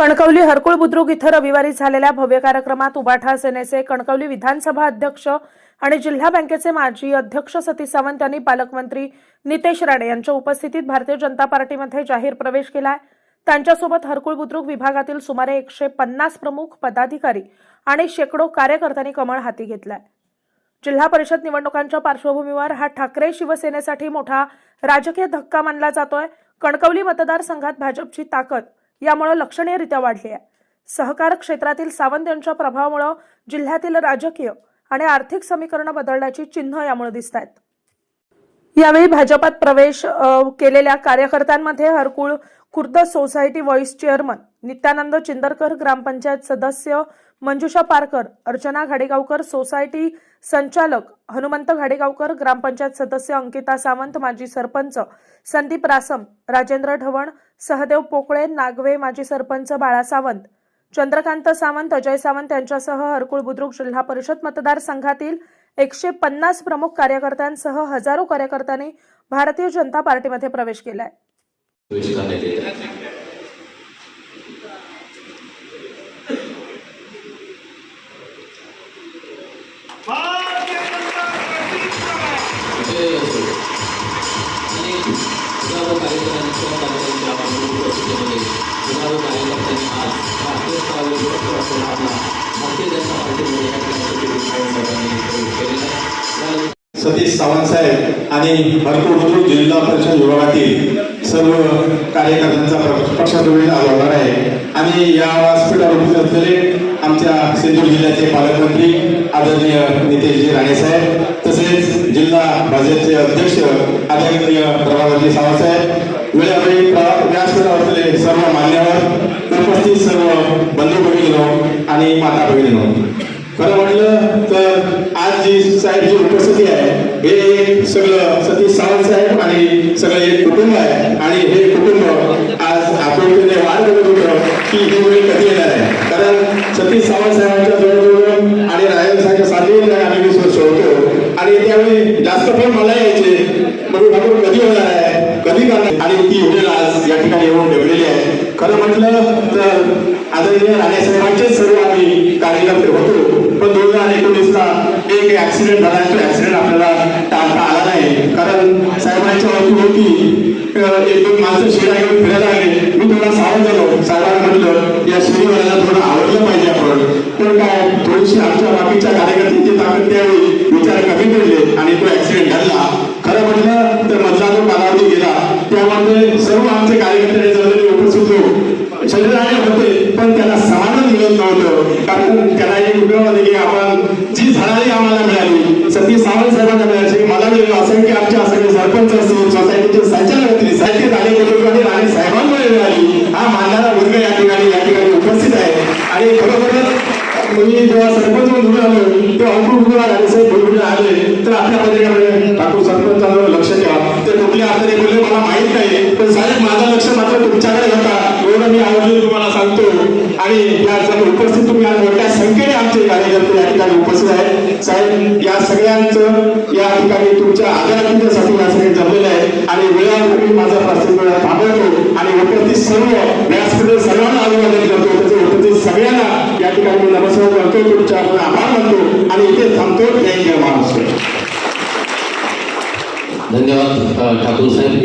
कणकवली हरकुळ बुद्रुक इथं रविवारी झालेल्या भव्य कार्यक्रमात उबाठा सेनेचे कणकवली विधानसभा अध्यक्ष आणि जिल्हा बँकेचे माजी अध्यक्ष सतीश सावंत यांनी पालकमंत्री नितेश राणे यांच्या उपस्थितीत भारतीय जनता पार्टीमध्ये जाहीर प्रवेश केलाय. त्यांच्यासोबत हरकुळ बुद्रुक विभागातील सुमारे एकशे पन्नास प्रमुख पदाधिकारी आणि शेकडो कार्यकर्त्यांनी कमळ हाती घेतलाय. जिल्हा परिषद निवडणुकांच्या पार्श्वभूमीवर हा ठाकरे शिवसेनेसाठी मोठा राजकीय धक्का मानला जातोय. कणकवली मतदारसंघात भाजपची ताकद यामुळे लक्षणीयरित्या वाढली आहे. सहकार क्षेत्रातील सावंत यांच्या प्रभावामुळे जिल्ह्यातील राजकीय आणि आर्थिक समीकरणं बदलण्याची चिन्ह यामुळे दिसत आहेत यावेळी भाजपात प्रवेश केलेल्या कार्यकर्त्यांमध्ये Harkul Khurd society vice chairman Nityanand Chindarkar gram panchayat सदस्य मंजुषा पारकर अर्चना घाडेगावकर सोसायटी संचालक हनुमंत घाडेगावकर ग्रामपंचायत सदस्य अंकिता सावंत माजी सरपंच संदीप रासम राजेंद्र ढवण सहदेव पोकळे नागवे माजी सरपंच बाळा सावंत चंद्रकांत सावंत अजय सावंत यांच्यासह हरकुळ बुद्रुक जिल्हा परिषद मतदारसंघातील एकशे पन्नास प्रमुख कार्यकर्त्यांसह हजारो कार्यकर्त्यांनी भारतीय जनता पार्टीमध्ये प्रवेश केलाय. हजारो कार्यकर्त्यांच्या कार्यकर्त्यांच्या हजारो कार्यकर्त्यांनी आज भारतीय स्तरावर असलेला आपला भारतीय जनता पार्टीमध्ये या सतीश सावंत साहेब आणि भरपूर बुद्रुक जिल्हा परिषद विभागातील सर्व कार्यकर्त्यांचा प- आज होणार आहे. आणि या व्यासपीठावर उपस्थित असलेले आमच्या सिंधुदुर्ग जिल्ह्याचे पालकमंत्री आदरणीय नितेशजी राणे साहेब जिल्हा भाजपचे अध्यक्ष आदरणीय प्रभाकरजी सावसाहेब साहेब वेळोवेळी असलेले सर्व मान्यवर उपस्थित सर्व बंधू भगिनीनो आणि माता भगिनीनो खरं म्हटलं तर आज जी साहेब जी उपस्थिती आहे हे सगळं सतीश सावंत साहेब आणि सगळं एक कुटुंब आहे. आणि हे कुटुंब आज आपुलकीने वाढ करत होतं की ही वेळ कधी येणार आहे? कारण सतीश सावंत साहेबांच्या जवळजवळ आणि राजन साहेबच्या साथीने आम्ही वीस वर्ष होतो आणि त्यावेळी जास्त पण मला यायचे. मग भाऊ कधी होणार आहे? कधी करणार? आणि ती वेळ आज या ठिकाणी येऊन ठेवलेली आहे. खरं म्हटलं तर आदरणीय राणे साहेबांचे सर्व आम्ही कार्यकर्ते होतो. पण दोन हजार एकोणीसला एक ऍक्सिडेंट झाला तो ऍक्सिडेंट आपल्याला टाळता आला नाही. कारण साहेबांच्या वरती होती. एक दोन माणसं शिरा घेऊन फिरायला आले मी थोडा सावध झालो. साहेबांना म्हटलं या शिरीवाल्याला थोडं आवडलं पाहिजे आपण. पण काय? थोडीशी आमच्या बाकीच्या कार्यकर्त्यांची ताकद त्यावेळी विचार कमी पडले आणि तो ऍक्सिडेंट घडला. खरं म्हटलं तर मधला जो कालावधी गेला त्यामध्ये सर्व आमचे कार्यकर्ते जवळ उपस्थित होऊन शरीराने होते पण त्याला समाधान मिळत नव्हतं. कारण त्याला एक उपयोग होते की आपण जी झळाळी आम्हाला मिळाली सती सावंत साहेबांना मिळाली. मला असं मी जेव्हा सरपंच म्हणून उभे आलो तेव्हा अंकुर उभे आले साहेब भुलभुले आले तर आपल्या पत्रिकेमध्ये ठाकूर सरपंचांवर लक्ष ठेवा. ते कुठले अर्थाने बोलले मला माहीत नाही पण साहेब माझं लक्ष मात्र तुमच्याकडे होता. एवढं मी आवर्जून तुम्हाला सांगतो. आणि या सर्व उपस्थित तुम्ही आज मोठ्या संख्येने आमचे कार्यकर्ते या ठिकाणी उपस्थित आहेत. साहेब या सगळ्यांचं या ठिकाणी तुमच्या आदरातिथ्यासाठी या सगळे जमलेले आहे आणि वेळापूर्वी माझा प्रस्ताव थांबवतो. आणि उपस्थित सर्व व्यासपीठ सर्वांना अभिवादन करतो. सगळ्यांना या ठिकाणी मी नमस्कार करतो तुमच्या आपण आभार मानतो आणि इथे थांबतो जय जय महाराष्ट्र. धन्यवाद ठाकूर साहेब.